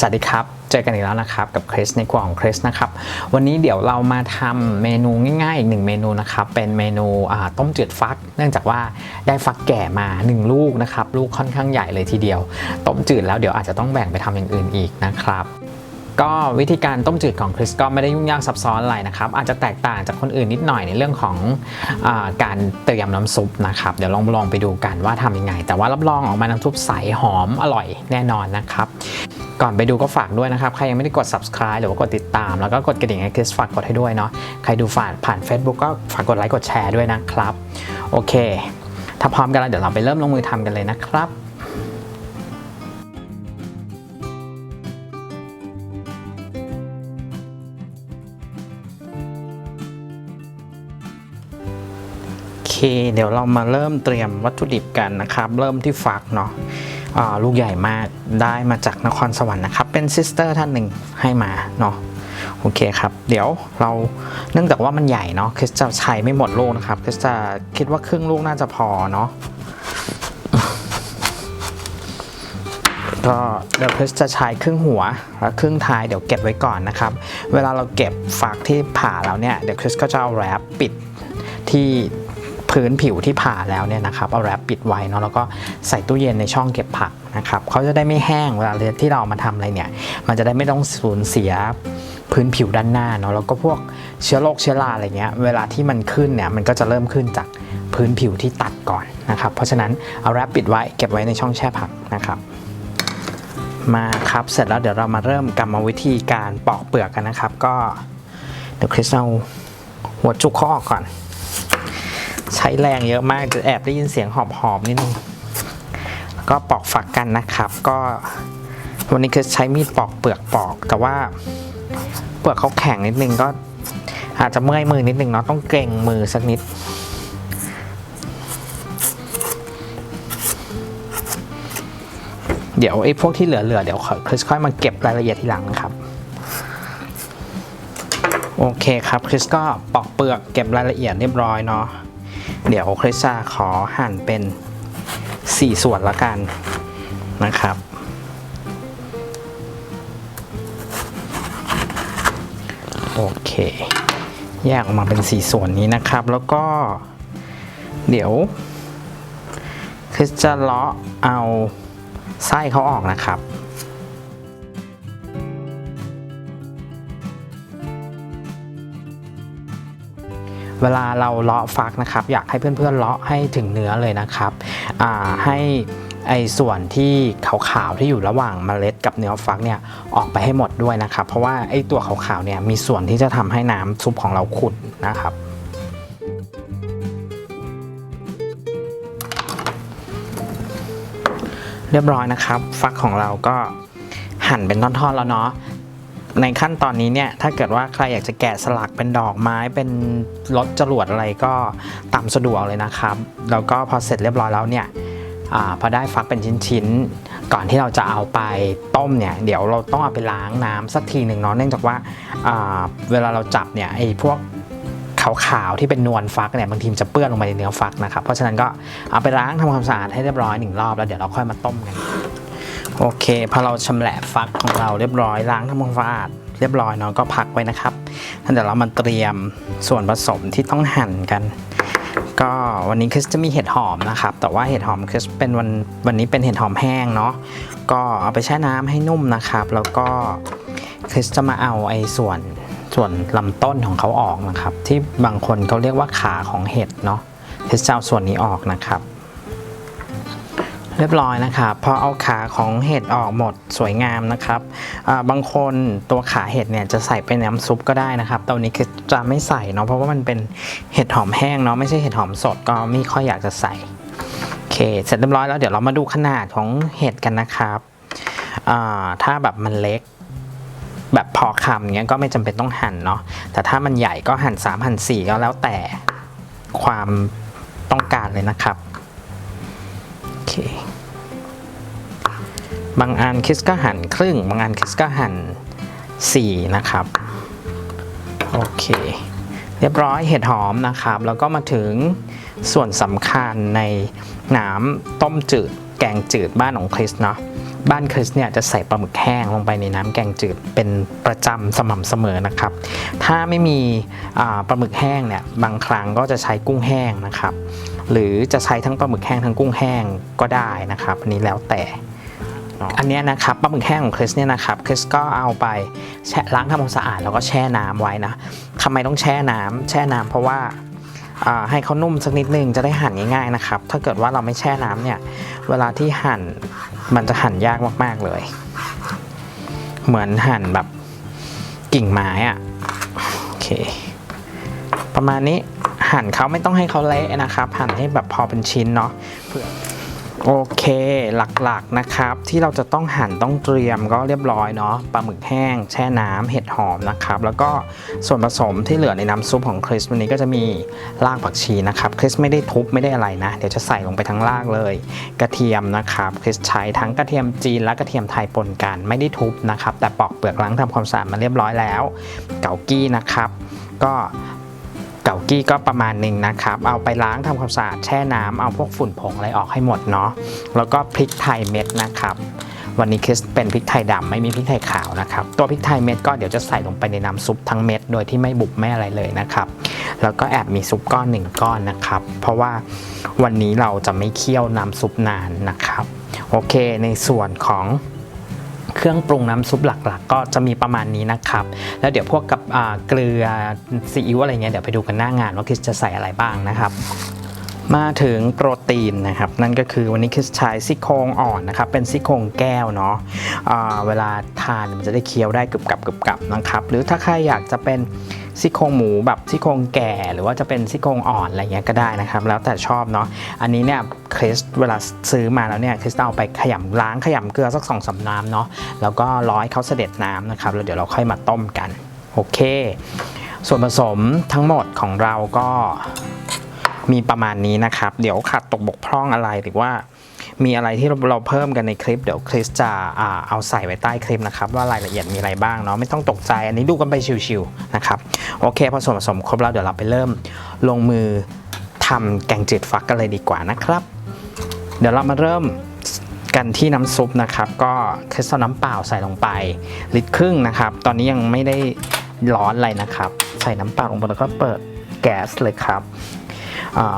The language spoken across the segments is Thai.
สวัสดีครับ เจอกันอีกแล้วนะครับ กับคริสในครัวของคริสนะครับ วันนี้เดี๋ยวเรามาทำเมนูง่ายๆ อีกหนึ่งเมนูนะครับ เป็นเมนูอ่าต้มจืดฟัก เนื่องจากว่าได้ฟักแก่มา 1 ลูกนะครับ ลูกค่อนข้างใหญ่เลยทีเดียว ต้มจืดแล้วเดี๋ยวอาจจะต้องแบ่งไปทำอย่างอื่นอีกนะครับก็วิธีการต้มจืดของคริสก็ไม่ได้ยุ่งยากซับซ้อนอะไรนะครับ อาจจะแตกต่างจากคนอื่นนิดหน่อยในเรื่องของอาการเตรียมน้ำซุปนะครับ เดี๋ยวลองลองไปดูกันว่าทำยังไง แต่ว่ารับรองออกมาน้ำซุปใสหอมอร่อยแน่นอนนะครับ ก่อนไปดูก็ฝากด้วยนะครับ ใครยังไม่ได้กด subscribe หรือว่ากดติดตาม แล้วก็กดกระดิ่งให้คริสฝากกดให้ด้วยเนาะ ใครดูผ่านผ่าน Facebook ก็ฝากกดไลค์กดแชร์ด้วยนะครับ โอเค ถ้าพร้อมกันแล้วเดี๋ยวเราไปเริ่มลงมือทำกันเลยนะครับโอเคเดี๋ยวเรามาเริ่มเตรียมวัตถุดิบกันนะครับ เริ่มที่ฟักเนาะ ลูกใหญ่มากได้มาจากนครสวรรค์นะครับ เป็นซิสเตอร์ท่านหนึ่งให้มาเนาะโอเคครับ เดี๋ยวเราเนื่องจากว่ามันใหญ่เนาะคริสจะใช้ไม่หมดลูกนะครับคริสจะคิดว่าครึ่งลูกน่าจะพอเนาะก็เดี๋ยวคริสจะใช้ครึ่งหัวและครึ่งท้ายเดี๋ยวเก็บไว้ก่อนนะครับ เวลาเราเก็บฝักที่ผ่าแล้วเนี่ยเดี๋ยวคริสก็จะเอาแรปปิดที่ พื้นผิวที่ผ่าแล้วเนี่ยนะครับเอาแรปปิดไว้เนาะแล้วก็ใส่ตู้เย็นในช่องเก็บผักนะครับเขาจะได้ไม่แห้งเวลาที่เรามาทำอะไรเนี่ย มันจะได้ไม่ต้องสูญเสียพื้นผิวด้านหน้าเนาะแล้วก็พวกเชื้อโรคเชื้อราอะไรเงี้ยเวลาที่มันขึ้นเนี่ยมันก็จะเริ่มขึ้นจากพื้นผิวที่ตัดก่อนนะครับ เพราะฉะนั้นเอาแรปปิดไว้เก็บไว้ในช่องแช่ผักนะครับมาครับเสร็จแล้วเดี๋ยวเรามาเริ่มกรรมวิธีการปอกเปลือกกันนะครับ ก็เดี๋ยวคริสเอาหัวจุกเขาออกก่อน ใช้แรงเยอะมากจะแอบได้ยินเสียงหอบๆนิดนึงก็ปอกฝักกันนะครับ ก็วันนี้คือใช้มีดปอกเปลือกปอก แต่ว่าเปลือกเขาแข็งนิดนึงก็อาจจะเมื่อยมือนิดนึงเนาะต้องเกรงมือสักนิดเดี๋ยวไอ้พวกที่เหลือๆเดี๋ยวคริสค่อยมาเก็บรายละเอียดทีหลังนะครับ โอเคครับคริสก็ปอกเปลือกเก็บรายละเอียดเรียบร้อยเนาะ เดี๋ยวคริสจะขอหั่นเป็น 4 ส่วนละกันนะครับ โอเค แยกออกมาเป็น 4 ส่วนนี้นะครับ แล้วก็เดี๋ยวคริสจะเลาะเอาไส้เขาออกนะครับ เวลาเราเลาะฟักนะครับ อยากให้เพื่อนๆเลาะให้ถึงเนื้อเลยนะครับให้ไอ้ส่วนที่ขาวๆที่อยู่ระหว่างเมล็ดกับเนื้อฟักเนี่ยออกไปให้หมดด้วยนะครับ เพราะว่าไอ้ตัวขาวๆเนี่ยมีส่วนที่จะทำให้น้ำซุปของเราขุ่นนะครับ เรียบร้อยนะครับ ฟักของเราก็หั่นเป็นท่อนๆแล้วเนาะ ในขั้นตอนนี้เนี่ยถ้าเกิดว่าใครอยากจะแกะสลักเป็นดอกไม้เป็นรถจรวดอะไรก็ตามสะดวกเลยนะครับ แล้วก็พอเสร็จเรียบร้อยแล้วเนี่ยอพอได้ฟักเป็นชิ้นๆ ก่อนที่เราจะเอาไปต้มเนี่ยเดี๋ยวเราต้องเอาไปล้างน้ำสักทีหนึ่งเนาะเนื่องจากว่าเวลาเราจับเนี่ยไอ้พวกขาวๆที่เป็นนวลฟักเนี่ยบางทีมันจะเปื้อนลงไปในเนื้อฟักนะครับเพราะฉะนั้นก็เอาไปล้างทำความสะอาดให้เรียบร้อยหนึ่งรอบแล้วเดี๋ยวเราค่อยมาต้มกัน โอเคพอเราชำแหละฟักของเราเรียบร้อยล้างทำความสะอาดเรียบร้อยเนาะก็พักไว้นะครับแล้วเดี๋ยวเรามาเตรียมส่วนผสมที่ต้องหั่นกัน ก็วันนี้คริสจะมีเห็ดหอมนะครับ แต่ว่าเห็ดหอมคริสเป็นวันวันนี้เป็นเห็ดหอมแห้งเนาะก็เอาไปแช่น้ำให้นุ่มนะครับ แล้วก็คริสจะมาเอาไอ้ส่วนส่วนลำต้นของเขาออกนะครับ ที่บางคนเขาเรียกว่าขาของเห็ดเนาะคริสจะเอาส่วนนี้ออกนะครับ เรียบร้อยนะครับพอเอาขาของเห็ดออกหมดสวยงามนะครับบางคนตัวขาเห็ดเนี่ยจะใส่เป็นน้ำซุปก็ได้นะครับแตอนนี้คือจะไม่ใส่เนาะเพราะว่ามันเป็นเห็ดหอมแห้งเนาะไม่ใช่เห็ดหอมสดก็ไม่ค่อยอยากจะใส่โอเค เสร็จเรียบร้อยแล้วเดี๋ยวเรามาดูขนาดของเห็ดกันนะครับถ้าแบบมันเล็กแบบพอคำเงี้ยก็ไม่จำเป็นต้องหั่นเนาะแต่ถ้ามันใหญ่ก็หั่น3หั่น4ก็แล้วแต่ความต้องการเลยนะครับโอเค บางอันคิสก็หั่นครึ่ง บางอันคิสก็หั่น4นะครับ โอเค เรียบร้อยเห็ดหอมนะครับ แล้วก็มาถึงส่วนสำคัญในน้ำต้มจืด แกงจืดบ้านของคริสเนาะบ้านคริสเนี่ยจะใส่ปลาหมึกแห้งลงไปในน้ำแกงจืดเป็นประจำสม่ำเสมอนะครับ ถ้าไม่มีปลาหมึกแห้งเนี่ยบางครั้งก็จะใช้กุ้งแห้งนะครับ หรือจะใช้ทั้งปลาหมึกแห้งทั้งกุ้งแห้งก็ได้นะครับอันนี้แล้วแต่ อันนี้นะครับปลาหมึกแห้งของคริสเนี่ยนะครับคริสก็เอาไปแช่ล้างทำความสะอาดแล้วก็แช่น้ำไว้นะทำไมต้องแช่น้ำแช่น้ำเพราะว่าให้เขานุ่มสักนิดนึงจะได้หั่นง่ายๆนะครับ ถ้าเกิดว่าเราไม่แช่น้ำเนี่ย เวลาที่หั่นมันจะหั่นยากมากๆเลย เหมือนหั่นแบบกิ่งไม้อะโอเค ประมาณนี้หั่นเขาไม่ต้องให้เขาเละนะครับ หั่นให้แบบพอเป็นชิ้นเนาะเพื่อ โอเคหลักๆนะครับที่เราจะต้องหั่นต้องเตรียมก็เรียบร้อยเนาะปลาหมึกแห้ง แช่น้ำเห็ดหอมนะครับแล้วก็ส่วนผสมที่เหลือในน้ำซุปของคริสวันนี้ก็จะมีรากผักชีนะครับคริสไม่ได้ทุบไม่ได้อะไรนะ เดี๋ยวจะใส่ลงไปทั้งรากเลย กระเทียมนะครับคริสใช้ทั้งกระเทียมจีนและกระเทียมไทยปนกันไม่ได้ทุบนะครับแต่ปอกเปลือกล้างทำความสะอาดมาเรียบร้อยแล้ว เกากี้นะครับก็ เกากี้ก็ประมาณหนึ่งนะครับ เอาไปล้างทำความสะอาดแช่น้ำเอาพวกฝุ่นผงอะไรออกให้หมดเนาะแล้วก็พริกไทยเม็ดนะครับ วันนี้คริสเป็นพริกไทยดำไม่มีพริกไทยขาวนะครับ ตัวพริกไทยเม็ดก็เดี๋ยวจะใส่ลงไปในน้ำซุปทั้งเม็ดโดยที่ไม่บุบไม่อะไรเลยนะครับ แล้วก็แอบมีซุปก้อนหนึ่งก้อนนะครับ เพราะว่าวันนี้เราจะไม่เคี่ยวน้ำซุปนานนะครับ โอเค ในส่วนของ เครื่องปรุงน้ำซุปหลักๆ ก็จะมีประมาณนี้นะครับ แล้วเดี๋ยวพวกกับเกลือซีอิ๊วอะไรเงี้ยเดี๋ยวไปดูกันหน้างานว่าคิดจะใส่อะไรบ้างนะครับ มาถึงโปรตีนนะครับนั่นก็คือวันนี้คริสใช้ซี่โครงอ่อนนะครับเป็นซี่โครงแก้วเนาะเวลาทานมันจะได้เคี้ยวได้กรึบกับกรึบกับนะครับหรือถ้าใครอยากจะเป็นซี่โครงหมูแบบซี่โครงแก่หรือว่าจะเป็นซี่โครงอ่อนอะไรเงี้ยก็ได้นะครับ แล้วแต่ชอบเนาะอันนี้เนี่ยคริสเวลาซื้อมาแล้วเนี่ยคริสเอาไปขยำล้างขยำเกลือสักสองสามน้ำเนาะแล้วก็ร้อยเขาเสด็จน้ำนะครับแล้วเดี๋ยวเราค่อยมาต้มกันโอเค ส่วนผสมทั้งหมดของเราก็ มีประมาณนี้นะครับ เดี๋ยวขาดตกบกพร่องอะไรหรือว่า มีอะไรที่เราเพิ่มกันในคลิปเดี๋ยวคริสจะอเอาใส่ไว้ใต้คลิปนะครับว่ารายละเอียดมีอะไรบ้างเนาะไม่ต้องตกใจอันนี้ดูกันไปชิวๆนะครับโอเคพอส่วนผสมครบแล้วเดี๋ยวเราไปเริ่มลงมือทำแกงจืดฟักกันเลยดีกว่านะครับ เดี๋ยวเรามาเริ่มกันที่น้ำซุปนะครับ ก็คริสเอาน้ำเปล่าใส่ลงไปลิตรครึ่งนะครับ ตอนนี้ยังไม่ได้ร้อนอะไรนะครับ ใส่น้ำเปล่าลงไปแล้วก็เปิดแก๊สเลยครับ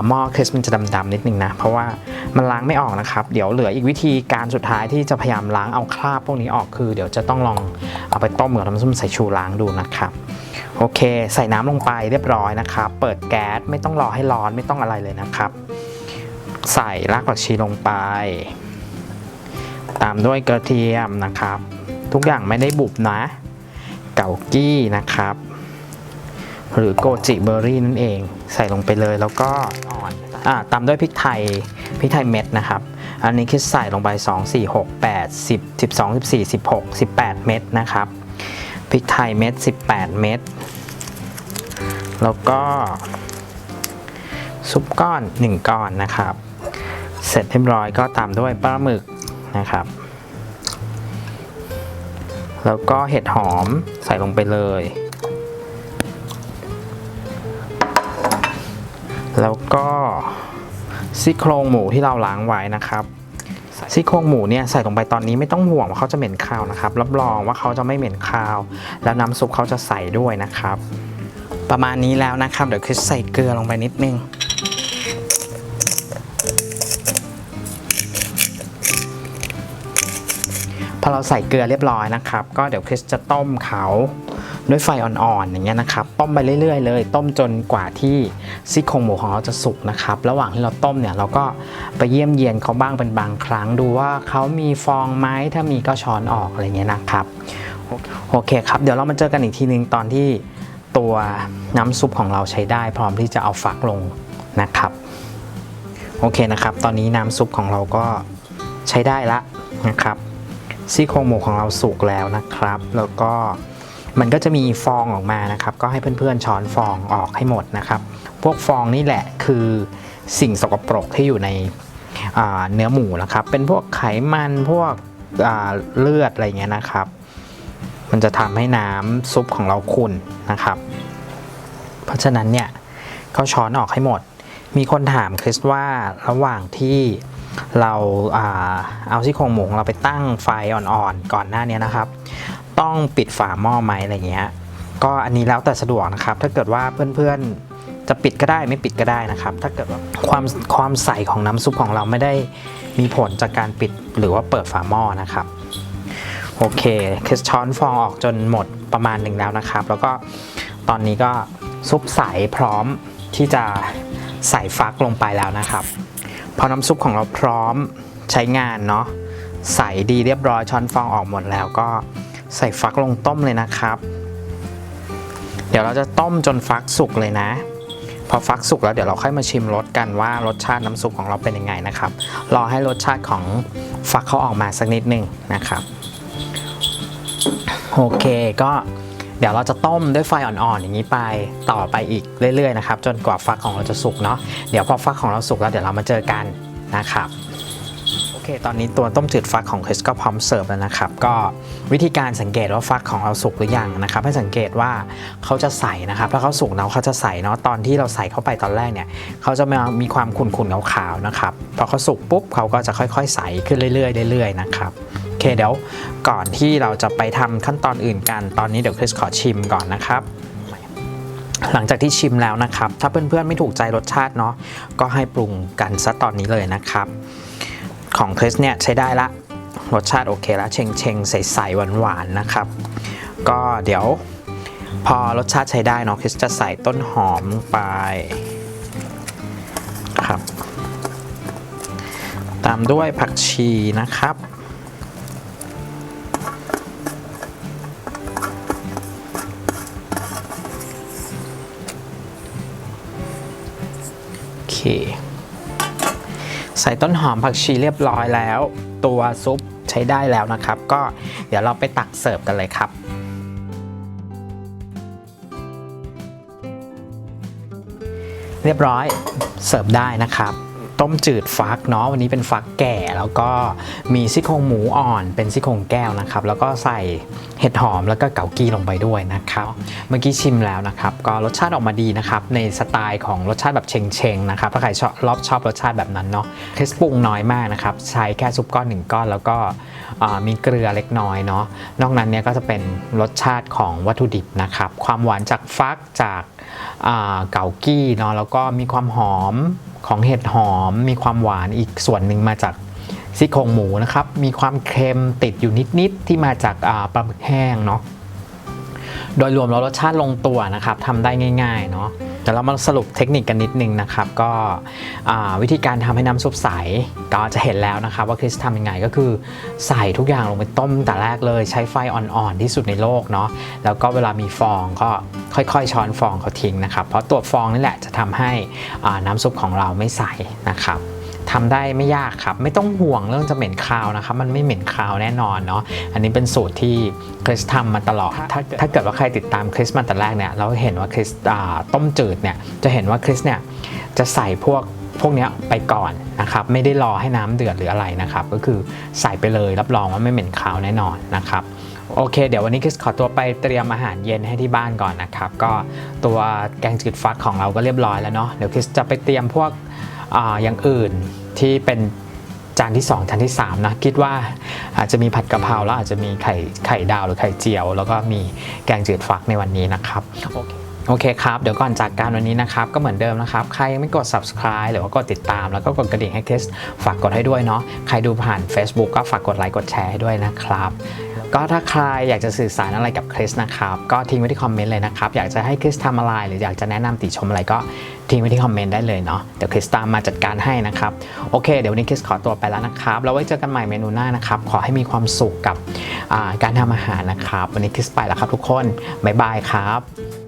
หม้อคริสมันจะดำๆนิดนึงนะ เพราะว่ามันล้างไม่ออกนะครับ เดี๋ยวเหลืออีกวิธีการสุดท้ายที่จะพยายามล้างเอาคราบพวกนี้ออกคือ เดี๋ยวจะต้องลองเอาไปต้มกับน้ำส้มสายชูล้างดูนะครับโอเค ใส่น้ำลงไปเรียบร้อยนะครับ เปิดแก๊สไม่ต้องรอให้ร้อนไม่ต้องอะไรเลยนะครับ ใส่รากผักชีลงไป ตามด้วยกระเทียมนะครับ ทุกอย่างไม่ได้บุบนะ เกากี้นะครับ หรือโกจิเบอร์รี่นั่นเอง ใส่ลงไปเลยแล้วก็อ่าตามด้วยพริกไทยพริกไทยเม็ดนะครับ อันนี้คิดใส่ลงไป 2 4 6 8 10 12 14 16 18 เม็ดนะครับพริกไทยเม็ด18 เม็ดแล้วก็ซุปก้อน 1 ก้อนนะครับ เสร็จเรียบร้อยก็ตามด้วยปลาหมึกนะครับ แล้วก็เห็ดหอมใส่ลงไปเลย แล้วก็ซี่โครงหมูที่เราล้างไว้นะครับซี่โครงหมูเนี่ยใส่ลงไปตอนนี้ไม่ต้องห่วงว่าเขาจะเหม็นคาวนะครับรับรองว่าเขาจะไม่เหม็นคาว แล้วน้ำซุปเขาจะใส่ด้วยนะครับ ประมาณนี้แล้วนะครับ เดี๋ยวคริสใส่เกลือลงไปนิดนึงพอเราใส่เกลือเรียบร้อยนะครับ ก็เดี๋ยวคริสจะต้มเขา ด้วยไฟอ่อนๆอย่างเงี้ยนะครับ ต้มไปเรื่อยๆ เลย ต้มจนกว่าที่ซี่โครงหมูของเราจะสุกนะครับ ระหว่างที่เราต้มเนี่ยเราก็ไปเยี่ยมเยียนเขาบ้างเป็นบางครั้ง ดูว่าเขามีฟองไหมถ้ามีก็ช้อนออกอะไรเงี้ยนะครับโอเคครับ เดี๋ยวเรามาเจอกันอีกทีนึงตอนที่ตัวน้ำซุปของเราใช้ได้ พร้อมที่จะเอาฟักลงนะครับโอเคนะครับ ตอนนี้น้ำซุปของเราก็ใช้ได้ละนะครับซี่โครงหมูของเราสุกแล้วนะครับ แล้วก็ มันก็จะมีฟองออกมานะครับ ก็ให้เพื่อนๆช้อนฟองออกให้หมดนะครับ พวกฟองนี่แหละคือสิ่งสกปรกที่อยู่ในเนื้อหมูนะครับ เป็นพวกไขมันพวกเลือดอะไรเงี้ยนะครับ มันจะทำให้น้ำซุปของเราขุ่นนะครับ เพราะฉะนั้นเนี่ยก็ช้อนออกให้หมด มีคนถามคริสว่าระหว่างที่เราเอาซี่โครงหมูเราไปตั้งไฟอ่อนๆก่อนหน้านี้นะครับ ต้องปิดฝาหม้อไหมอะไรเงี้ยก็อันนี้แล้วแต่สะดวกนะครับ ถ้าเกิดว่าเพื่อนๆจะปิดก็ได้ไม่ปิดก็ได้นะครับ ถ้าเกิดว่าความความใสของน้ำซุปของเราไม่ได้มีผลจากการปิดหรือว่าเปิดฝาหม้อนะครับโอเคคือช้อนฟองออกจนหมดประมาณหนึ่งแล้วนะครับ แล้วก็ตอนนี้ก็ซุปใสพร้อมที่จะใส่ฟักลงไปแล้วนะครับ พอน้ำซุปของเราพร้อมใช้งานเนาะใสดีเรียบร้อยช้อนฟองออกหมดแล้วก็ ใส่ฟักลงต้มเลยนะครับ เดี๋ยวเราจะต้มจนฟักสุกเลยนะ พอฟักสุกแล้วเดี๋ยวเราค่อยมาชิมรสกันว่ารสชาติน้ำซุปของเราเป็นยังไงนะครับ รอให้รสชาติของฟักเขาออกมาสักนิดหนึ่งนะครับโอเคก็เดี๋ยวเราจะต้มด้วยไฟอ่อนๆอย่างนี้ไปต่อไปอีกเรื่อยๆนะครับ จนกว่าฟักของเราจะสุกเนาะเดี๋ยวพอฟักของเราสุกแล้วเดี๋ยวเรามาเจอกันนะครับ ค ตอนนี้ตัวต้มจืดฟักของคริสก็พร้อมเสิร์ฟแล้วนะครับ ก็วิธีการสังเกตว่าฟักของเราสุกหรือยังนะครับ ให้สังเกตว่าเขาจะใสนะครับ ถ้าเขาสุกเนาะเขาจะใสเนาะ ตอนที่เราใส่เข้าไปตอนแรกเนี่ย เขาจะมีความขุ่นๆขาวๆนะครับ พอเขาสุกปุ๊บเขาก็จะค่อยๆใสขึ้นเรื่อยๆเรื่อยๆนะครับโอเคเดี๋ยวก่อนที่เราจะไปทำขั้นตอนอื่นกัน ตอนนี้เดี๋ยวคริสขอชิมก่อนนะครับหลังจากที่ชิมแล้วนะครับ ถ้าเพื่อนๆไม่ถูกใจรสชาติเนาะก็ให้ปรุงกันซะตอนนี้เลยนะครับ ของคริสเนี่ยใช้ได้ละ รสชาติโอเคละเชงเชงใสๆหวานๆนะครับ ก็เดี๋ยวพอรสชาติใช้ได้เนาะคริสจะใส่ต้นหอมไปครับ ตามด้วยผักชีนะครับ ใส่ต้นหอมผักชีเรียบร้อยแล้ว ตัวซุปใช้ได้แล้วนะครับ ก็เดี๋ยวเราไปตักเสิร์ฟกันเลยครับเรียบร้อยเสิร์ฟได้นะครับ ต้มจืดฟักเนาะวันนี้เป็นฟักแก่แล้วก็มีซี่โครงหมูอ่อนเป็นซี่โครงแก้วนะครับ แล้วก็ใส่เห็ดหอมแล้วก็เกากี้ลงไปด้วยนะครับ เมื่อกี้ชิมแล้วนะครับ ก็รสชาติออกมาดีนะครับ ในสไตล์ของรสชาติแบบเชงเชงๆนะครับถ้าใครชอบรอบชอบรสชาติแบบนั้นเนาะเทสปรุงน้อยมากนะครับ ใช้แค่ซุปก้อนหนึ่งก้อน แล้วก็มีเกลือเล็กน้อยเนาะนอกนั้นเนี่ยก็จะเป็นรสชาติของวัตถุดิบนะครับ ความหวานจากฟักจากเกากี้เนาะแล้วก็มีความหอมของเห็ดหอม มีความหวานอีกส่วนหนึ่งมาจากซี่โครงหมูนะครับ มีความเค็มติดอยู่นิด ๆ ที่มาจากาปลาหมึกแห้งเนาะโดยรวมแล้วรสชาติลงตัวนะครับทำได้ง่าย ๆ เนาะ ดี๋ยวเรามาสรุปเทคนิคกันนิดนึงนะครับ ก็วิธีการทำให้น้ำซุปใสก็จะเห็นแล้วนะครับว่าคริสทำยังไงก็คือใส่ทุกอย่างลงไปต้มแต่แรกเลยใช้ไฟอ่อนๆที่สุดในโลกเนาะแล้วก็เวลามีฟองก็ค่อยๆ ช้อนฟองเขาทิ้งนะครับ เพราะตัวฟองนี่แหละจะทำให้น้ำซุปของเราไม่ใสนะครับ ทำได้ไม่ยากครับ ไม่ต้องห่วงเรื่องจะเหม็นคาวนะครับ มันไม่เหม็นคาวแน่นอนเนาะอันนี้เป็นสูตรที่คริสทำมาตลอด ถ้าถ้าเกิดว่าใครติดตามคริสมาแต่แรกเนี่ยเราเห็นว่าคริสอ่าต้มจืดเนี่ยจะเห็นว่าคริสเนี่ยจะใส่พวกพวกเนี้ยไปก่อนนะครับไม่ได้รอให้น้ำเดือดหรืออะไรนะครับ ก็คือใส่ไปเลยรับรองว่าไม่เหม็นคาวแน่นอนนะครับโอเค เดี๋ยววันนี้คริสขอตัวไปเตรียมอาหารเย็นให้ที่บ้านก่อนนะครับ ก็ตัวแกงจืดฟักของเราก็เรียบร้อยแล้วเนาะเดี๋ยวคริสจะไปเตรียมพวกอ่าอย่างอื่น ที่เป็นจานที่ 2 จานที่3นะคิดว่าอาจจะมีผัดกะเพราแล้วอาจจะมีไข่ไข่ดาวหรือไข่เจียว แล้วก็มีแกงจืดฟักในวันนี้นะครับโอเคโอเคครับ เดี๋ยวก่อนจากการวันนี้นะครับ ก็เหมือนเดิมนะครับ ใครยังไม่กด subscribe หรือว่ากดติดตาม แล้วก็กดกระดิ่งให้คริสฝากกดให้ด้วยเนาะใครดูผ่าน Facebook ก็ฝากกดไลค์กดแชร์ให้ด้วยนะครับ ก็ถ้าใครอยากจะสื่อสารอะไรกับคริสนะครับ ก็ทิ้งไว้ที่คอมเมนต์เลยนะครับ อยากจะให้คริสทำอะไร หรืออยากจะแนะนำติชมอะไรก็ทิ้งไว้ที่คอมเมนต์ได้เลยเนาะเดี๋ยวคริสตามมาจัดการให้นะครับ โอเค เดี๋ยววันนี้คริสขอตัวไปแล้วนะครับแล้วไว้เจอกันใหม่เมนูหน้านะครับ ขอให้มีความสุขกับการทำอาหารนะครับ วันนี้คริสไปแล้วครับทุกคนบ๊ายบายครับ